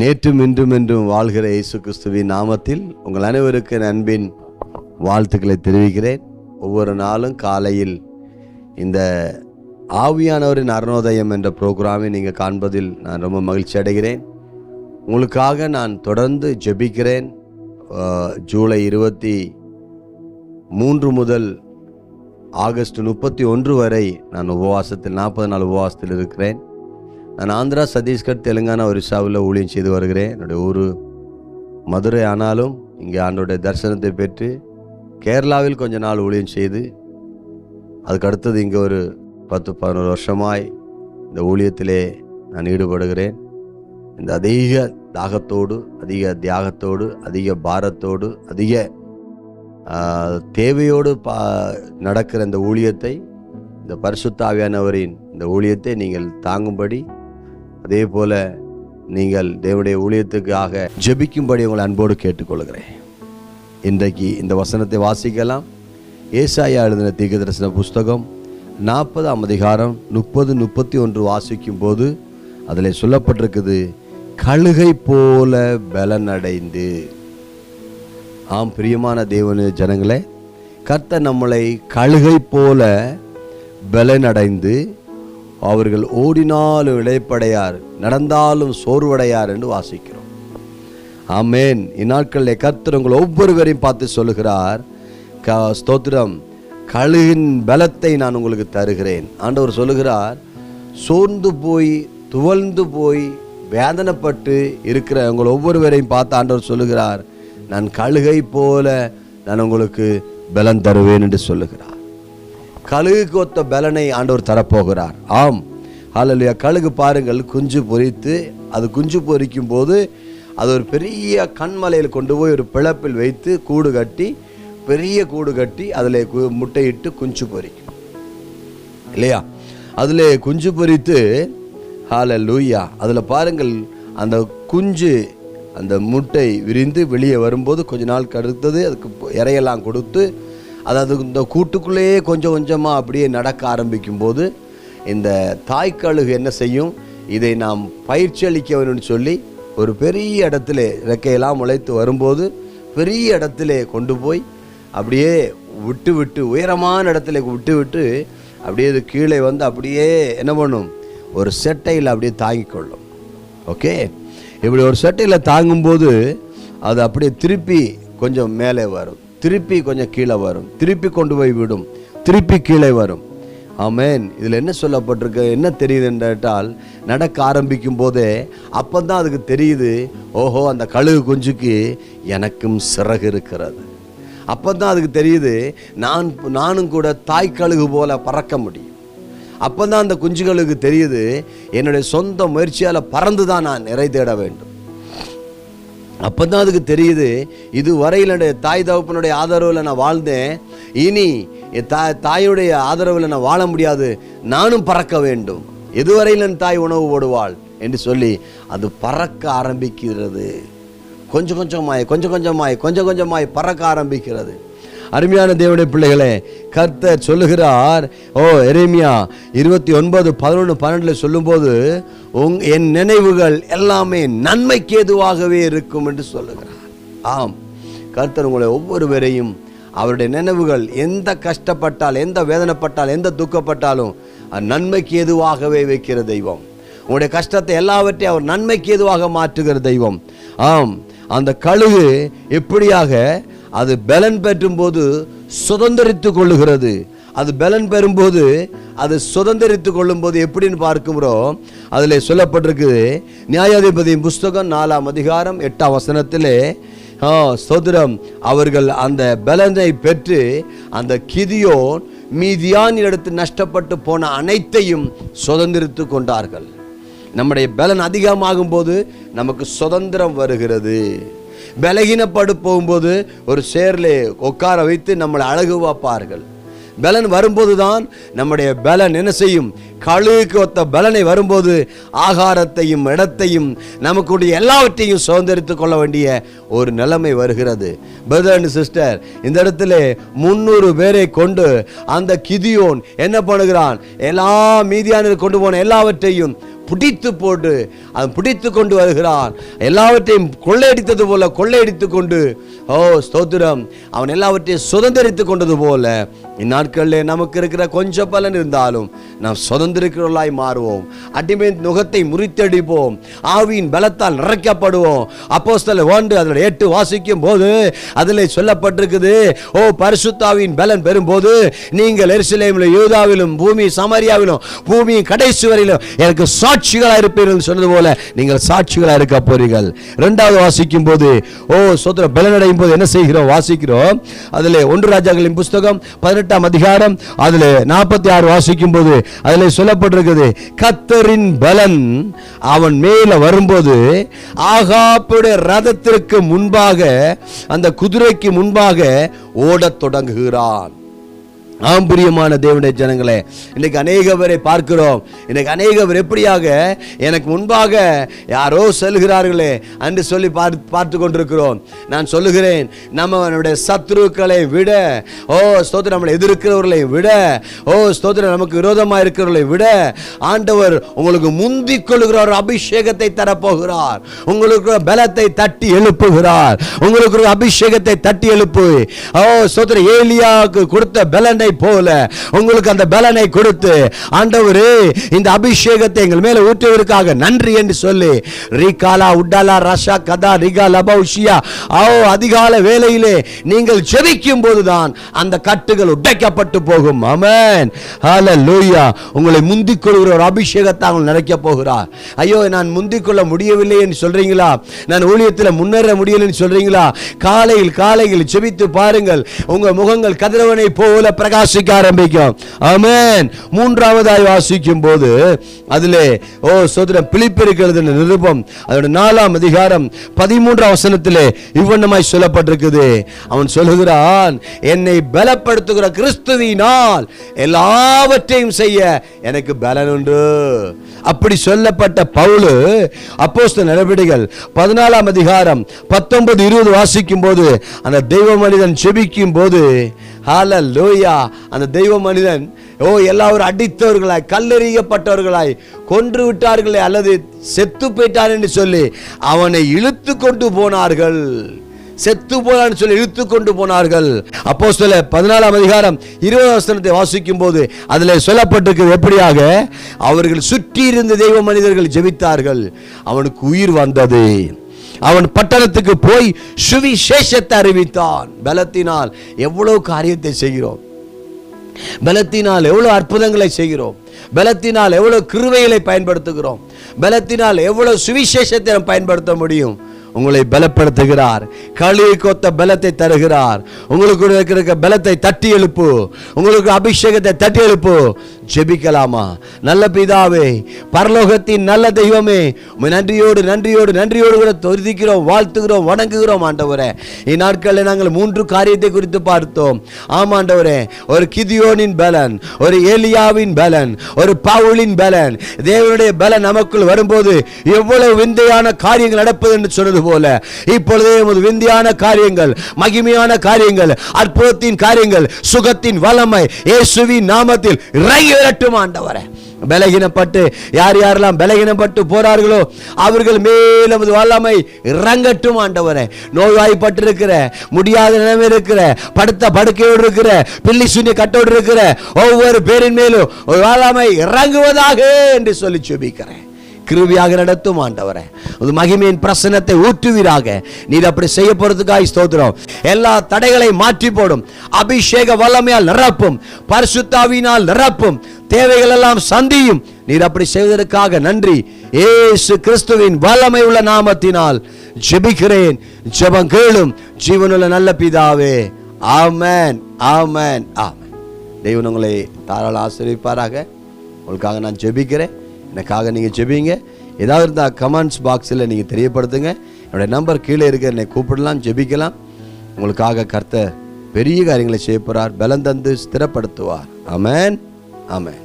நேற்றும் இன்றும் என்றும் வாழ்கிற இயேசு கிறிஸ்துவின் நாமத்தில் உங்கள் அனைவருக்கு அன்பின் வாழ்த்துக்களை தெரிவிக்கிறேன். ஒவ்வொரு நாளும் காலையில் இந்த ஆவியானவரின் அருணோதயம் என்ற ப்ரோக்ராமை நீங்கள் காண்பதில் நான் ரொம்ப மகிழ்ச்சி அடைகிறேன். உங்களுக்காக நான் தொடர்ந்து ஜெபிக்கிறேன். ஜூலை இருபத்தி மூன்று முதல் ஆகஸ்ட் முப்பத்தி ஒன்று வரை நான் உபவாசத்தில் நாற்பது நாள் உபவாசத்தில் இருக்கிறேன். நான் ஆந்திரா சத்தீஸ்கர் தெலுங்கானா ஒரிசாவில் ஊழியம் செய்து வருகிறேன். என்னுடைய ஊர் மதுரை. ஆனாலும் இங்கே ஆண்டோடைய தரிசனத்தை பெற்று கேரளாவில் கொஞ்ச நாள் ஊழியம் செய்து அதுக்கு அடுத்தது இங்கே ஒரு பத்து பதினோரு வருஷமாய் இந்த ஊழியத்திலே நான் ஈடுபடுகிறேன். இந்த அதிக தாகத்தோடு அதிக தியாகத்தோடு அதிக பாரத்தோடு அதிக தேவையோடு பா நடக்கிற இந்த ஊழியத்தை இந்த பரிசுத்தாவியானவரின் இந்த ஊழியத்தை நீங்கள் தாங்கும்படி அதே போல நீங்கள் தேவனுடைய ஊழியத்துக்காக ஜெபிக்கும்படி உங்களை அன்போடு கேட்டுக்கொள்கிறேன். இன்றைக்கு இந்த வசனத்தை வாசிக்கலாம். ஏசாயா எழுதின தீர்க்கதரிசன புஸ்தகம் நாற்பதாம் அதிகாரம் முப்பது முப்பத்தி ஒன்று வாசிக்கும் போது அதில் சொல்லப்பட்டிருக்குது கழுகை போல பலனடைந்து. ஆம் பிரியமான தேவனு ஜனங்களே கர்த்த நம்மளை கழுகை போல பலனடைந்து அவர்கள் ஓடினாலும் இழைப்படையார் நடந்தாலும் சோர்வடையார் என்று வாசிக்கிறோம். ஆமேன். இந்நாட்களில் கர்த்தர் உங்கள் ஒவ்வொருவரையும் பார்த்து சொல்லுகிறார் க ஸ்தோத்திரம் கழுகின் பலத்தை நான் உங்களுக்கு தருகிறேன். ஆண்டவர் சொல்லுகிறார் சோர்ந்து போய் துவழ்ந்து போய் வேதனைப்பட்டு இருக்கிற உங்கள் ஒவ்வொருவரையும் பார்த்து ஆண்டவர் சொல்லுகிறார் நான் கழுகை போல நான் உங்களுக்கு பலன் தருவேன் என்று சொல்லுகிறார். கழுகுக்கு ஒத்த பலனை ஆண்டவர் தரப்போகிறார். ஆம். அல்லையா கழுகு பாருங்கள் குஞ்சு பொரித்து அது குஞ்சு பொறிக்கும் போது அது ஒரு பெரிய கண்மலையில் கொண்டு போய் ஒரு பிளப்பில் வைத்து கூடு கட்டி பெரிய கூடு கட்டி அதில் கு- முட்டையிட்டு குஞ்சு பொறிக்கும் இல்லையா? அதில் குஞ்சு பொரித்து ஹால லூயா அதில் பாருங்கள் அந்த குஞ்சு அந்த முட்டை விரிந்து வெளியே வரும்போது கொஞ்ச நாள் கடுத்தது அதுக்கு இறையெல்லாம் கொடுத்து அதாவது இந்த கூட்டுக்குள்ளேயே கொஞ்சம் கொஞ்சமாக அப்படியே நடக்க ஆரம்பிக்கும் போது இந்த தாய்க்கழுகு என்ன செய்யும்? இதை நாம் பயிற்சி அளிக்க வேணும்னு சொல்லி ஒரு பெரிய இடத்துல ரெக்கையெல்லாம் முளைத்து வரும்போது பெரிய இடத்துல கொண்டு போய் அப்படியே விட்டு விட்டு உயரமான இடத்துல விட்டு விட்டு அப்படியே இது கீழே வந்து அப்படியே என்ன பண்ணும்? ஒரு செட்டையில் அப்படியே தாங்கிக் கொள்ளும். ஓகே? இப்படி ஒரு செட்டையில் தாங்கும்போது அது அப்படியே திருப்பி கொஞ்சம் மேலே வரும். திருப்பி கொஞ்சம் கீழே வரும். திருப்பி கொண்டு போய் விடும். திருப்பி கீழே வரும். ஆமேன். இதில் என்ன சொல்லப்பட்டிருக்கு? என்ன தெரியுது என்றால் நடக்க ஆரம்பிக்கும் போதே அப்போ தான் அதுக்கு தெரியுது ஓஹோ அந்த கழுகு குஞ்சுக்கு எனக்கும் சிறகு இருக்கிறது. அப்போ தான் அதுக்கு தெரியுது நான் நானும் கூட தாய் கழுகு போல பறக்க முடியும். அப்போ தான் அந்த குஞ்சுகளுக்கு தெரியுது என்னுடைய சொந்த முயற்சியால் பறந்து தான் நான் நிறை தேட வேண்டும். அப்போ தான் அதுக்கு தெரியுது இது வரையில் என்னுடைய தாய் தகப்பனுடைய ஆதரவில் நான் வாழ்ந்தேன். இனி என் தாய் தாயுடைய ஆதரவில் நான் வாழ முடியாது. நானும் பறக்க வேண்டும். எதுவரையில் என் தாய் உணவு போடுவாள் என்று சொல்லி அது பறக்க ஆரம்பிக்கிறது. கொஞ்சம் கொஞ்சமாய் கொஞ்சம் கொஞ்சமாய் கொஞ்சம் கொஞ்சமாய் பறக்க ஆரம்பிக்கிறது. அருமையான தேவனுடைய பிள்ளைகளே கர்த்தர் சொல்லுகிறார் ஓ எரேமியா இருபத்தி ஒன்பது பதினொன்று பன்னெண்டில் சொல்லும்போது உங் என் நினைவுகள் எல்லாமே நன்மைக்கு ஏதுவாகவே இருக்கும் என்று சொல்லுகிறார். ஆம் கர்த்தர் உங்களை ஒவ்வொருவரையும் அவருடைய நினைவுகள் எந்த கஷ்டப்பட்டால் எந்த வேதனைப்பட்டால் எந்த துக்கப்பட்டாலும் நன்மைக்கு எதுவாகவே வைக்கிற தெய்வம். உங்களுடைய கஷ்டத்தை எல்லாவற்றையும் அவர் நன்மைக்கு எதுவாக மாற்றுகிற தெய்வம். ஆம் அந்த கழுகு எப்படியாக அது பலன் பெற்றும்போது சுதந்திரித்து கொள்ளுகிறது. அது பலன் பெறும்போது அது சுதந்திரித்து கொள்ளும்போது எப்படின்னு பார்க்கிறோம். அதில் சொல்லப்பட்டிருக்குது நியாயாதிபதியின் புஸ்தகம் நாலாம் அதிகாரம் எட்டாம் வசனத்திலே சோதரம் அவர்கள் அந்த பலனை பெற்று அந்த கிதியோன் மீதியான் எடுத்து நஷ்டப்பட்டு போன அனைத்தையும் சுதந்திரித்து கொண்டார்கள். நம்முடைய பலன் அதிகமாகும் போது நமக்கு சுதந்திரம் வருகிறது. பலகீனப்படு போகும்போது ஒரு சேர்லே உட்கார வைத்து நம்மளை அழகு பார்ப்பார்கள். பலன் வரும்போது தான் நம்முடைய பலன் என்ன செய்யும்? கழுகுக்கு ஒத்த பலனை வரும்போது ஆகாரத்தையும் இடத்தையும் நமக்குடைய எல்லாவற்றையும் சுதந்திரித்து கொள்ள வேண்டிய ஒரு நிலைமை வருகிறது. பிரதர் அண்ட் சிஸ்டர் இந்த இடத்துல முந்நூறு பேரை கொண்டு அந்த கிதியோன் என்ன பண்ணுகிறான்? எல்லா மீதியானர் கொண்டு போன எல்லாவற்றையும் பிடித்து போட்டு அவன் பிடித்து கொண்டு வருகிறான். எல்லாவற்றையும் கொள்ளையடித்தது போல கொள்ளையடித்து கொண்டு ஓ ஸ்தோத்திரம். அவன் எல்லாவற்றையும் சுதந்திரித்து கொண்டது போல இந்நாட்களில் நமக்கு இருக்கிற கொஞ்சம் பலன் இருந்தாலும் நாம் சுதந்திரிக்கிறவர்களாய் மாறுவோம். அடிமை நுகத்தை முறித்தடிப்போம். ஆவியின் பலத்தால் நிறைக்கப்படுவோம். அப்போ சில ஓண்டு அதில் எட்டு வாசிக்கும் போது அதில் சொல்லப்பட்டிருக்குது ஓ பரிசுத்தாவின் பலன் பெறும்போது நீங்கள் எருசலேமிலும் யூதாவிலும் பூமி சமரியாவிலும் பூமியின் கடைசி வரையிலும் எனக்கு சாட்சிகளாக இருப்பீர்கள் சொன்னது போல நீங்கள் சாட்சிகளாக இருக்க போறீர்கள். இரண்டாவது வாசிக்கும் போது ஓ சோதர பலனடையும் போது என்ன செய்கிறோம் வாசிக்கிறோம் அதில் ஒன்று ராஜாக்களின் புஸ்தகம் பதினெட்டாம் அதிகாரம் அதில் நாற்பத்தி ஆறு வாசிக்கும் போது அதில் சொல்லப்பட்டிருக்குது கத்தரின் பலன் அவன் மேல வரும்போது ஆகாப்புடைய ரதத்திற்கு முன்பாக அந்த குதிரைக்கு முன்பாக ஓடத் தொடங்குகிறான். ஆம் பிரியமான தேவனுடைய ஜனங்களே இன்னைக்கு அநேக பேரை பார்க்கிறோம். இன்னைக்கு அநேக பேர் எப்படியாக எனக்கு முன்பாக யாரோ செல்கிறார்களே என்று சொல்லி பார்த்து பார்த்து கொண்டிருக்கிறோம். நான் சொல்லுகிறேன் நம்ம நம்முடைய சத்ருக்களை விட ஓ ஸ்தோத்திரம் நம்மளை எதிர்க்கிறவர்களை விட ஓ ஸ்தோத்திரம் நமக்கு விரோதமாக இருக்கிறவர்களை விட ஆண்டவர் உங்களுக்கு முந்தி கொள்ளுகிற ஒரு அபிஷேகத்தை தரப்போகிறார். உங்களுக்கு பலத்தை தட்டி எழுப்புகிறார். உங்களுக்கு ஒரு அபிஷேகத்தை தட்டி எழுப்பு. ஓ ஸ்தோத்திரம் ஏலியாவுக்கு கொடுத்த பலனை போல உங்களுக்கு அந்த பலனை கொடுத்து ஆண்டவரே இந்த அபிஷேகத்தை எங்கள் மேல ஊற்றுவதற்காக நன்றி என்று சொல்லி ரீகாலா உட்டாலா ரஷா கதா ரிகா லபௌஷியா ஓ அதிகால வேலையிலே நீங்கள் ஜெபிக்கும் போதுதான் அந்த கட்டுகள் உடைக்கப்பட்டு போகும். அமன் லூயா உங்களை முந்திக் கொள்கிற ஒரு அபிஷேகத்தை அவங்க நினைக்க போகிறார். ஐயோ நான் முந்திக் கொள்ள முடியவில்லை என்று சொல்றீங்களா? நான் ஊழியத்தில் முன்னேற முடியலன்னு சொல்றீங்களா? காலையில் காலையில் ஜெபித்து பாருங்கள். உங்க முகங்கள் கதிரவனை போல பிரகாசிக்க ஆரம்பிக்கும். அமேன் மூன்றாவதாய் வாசிக்கும் போது அதிலே ஓ சோதரன் பிழிப்பிருக்கிறது நிருபம் அதோட நாலாம் அதிகாரம் பதிமூன்றாம் வசனத்திலே இவ்வண்ணமாய் சொல்லப்பட்டிருக்குது. அவன் சொல்லுகிறான் என்னை பலப்படுத்துகிற கிறிஸ்துவினால் எல்லாவற்றையும் செய்ய எனக்கு பலன் உண்டு. அப்படி சொல்லப்பட்ட பவுலு அப்போஸ்த நடவடிக்கைகள் பதினாலாம் அதிகாரம் பத்தொன்பது இருபது வாசிக்கும் போது அந்த தெய்வ மனிதன் செபிக்கும் போது லோயா அந்த தெய்வ மனிதன் ஓ எல்லாரும் அடித்தவர்களாய் கல்லெறியப்பட்டவர்களாய் கொன்று விட்டார்களே அல்லது செத்து போயிட்டார் என்று சொல்லி அவனை இழுத்து கொண்டு போனார்கள். செத்து போனான்னு சொல்லி இழுத்து கொண்டு போனார்கள். அப்போ சொல்ல பதினாலாம் அதிகாரம் இருபது வசனத்தை வாசிக்கும் போது அதில் சொல்லப்பட்டிருக்கு எப்படியாக? அவர்கள் சுற்றி இருந்த தெய்வ மனிதர்கள் ஜெபித்தார்கள். அவனுக்கு உயிர் வந்தது. அவன் பட்டணத்துக்கு போய் சுவிசேஷத்தை அறிவித்தான். பலத்தினால் எவ்வளவு காரியத்தை செய்கிறோம்? பலத்தினால் எவ்வளவு அற்புதங்களை செய்கிறோம்? பலத்தினால் எவ்வளவு கிருவைகளை பயன்படுத்துகிறோம்? பலத்தினால் எவ்வளவு சுவிசேஷத்தை பயன்படுத்த முடியும்? உங்களை பலப்படுத்துகிறார். களி கொத்த பலத்தை தருகிறார். உங்களுக்கு இருக்கிற பலத்தை தட்டி எழுப்பு உங்களுக்கு அபிஷேகத்தை தட்டி எழுப்பு ஜெபிக்கலாமா? நல்ல பிதாவே பரலோகத்தின் நல்ல தெய்வமே நன்றியோடு நன்றியோடு நன்றியோடு கூட தொருதிக்கிறோம் வாழ்த்துகிறோம் வணங்குகிறோம் ஆண்டவரே. இந்நாட்களில் நாங்கள் மூன்று காரியத்தை குறித்து பார்த்தோம். ஆமாண்டவரே ஒரு கிதியோனின் பலன் ஒரு ஏலியாவின் பலன் ஒரு பவுலின் பலன். தேவனுடைய பலன் நமக்குள் வரும்போது எவ்வளவு விந்தையான காரியங்கள் நடப்பது என்று சொன்னது போல இப்பொழுதே விந்தையான காரியங்கள் மகிமையான காரியங்கள் அற்புதத்தின் காரியங்கள் சுகத்தின் வல்லமை இயேசுவின் நாமத்தில் இறங்கி வரட்டும் ஆண்டவரே. பலகீனப்பட்டு யார் யாரெல்லாம் பலகீனப்பட்டு போறார்களோ அவர்கள் மேலும் வல்லமை இறங்கட்டும் ஆண்டவரே. நோய்வாய்ப்பட்டிருக்கிற முடியாத நிலைமை இருக்கிற படுத்த படுக்கையோடு இருக்கிற பில்லி சூன்ய கட்டோடு இருக்கிற ஒவ்வொரு பேரின் மேலும் ஒரு வல்லமை இறங்குவதாக என்று சொல்லி சுபிக்கிறேன் கிருபியாக நடத்தும் ஆண்டவரே. உது மகிமையின் பிரசனத்தை ஊற்றுவீராக. நீர் அப்படி செய்ய போறதுக்காய் ஸ்தோத்திரம். எல்லா தடைகளை மாற்றி போடும் அபிஷேக வல்லமையால் நிரப்பும். பரிசுத்தாவினால் நிரப்பும். தேவைகள் எல்லாம் சந்தியும். நீர் அப்படி செய்வதற்காக நன்றி. ஏசு கிறிஸ்துவின் வல்லமை உள்ள நாமத்தினால் ஜெபிக்கிறேன். ஜெபம் கேளும். ஜீவனுள்ள நல்ல பிதாவே. ஆமன். ஆமன். ஆமன். தெய்வன் உங்களை தாராள ஆசிரியப்பாராக உங்களுக்காக நான் ஜெபிக்கிறேன். எனக்காக நீங்கள் ஜெபிங்க. ஏதாவது இருந்தால் கமெண்ட்ஸ் பாக்ஸில் நீங்கள் தெரியப்படுத்துங்க. என்னுடைய நம்பர் கீழே இருக்க என்னை கூப்பிடலாம் ஜெபிக்கலாம். உங்களுக்காக கர்த்த பெரிய காரியங்களை செய்ய போகிறார் பலம் தந்து ஸ்திரப்படுத்துவார். அமேன் அமேன்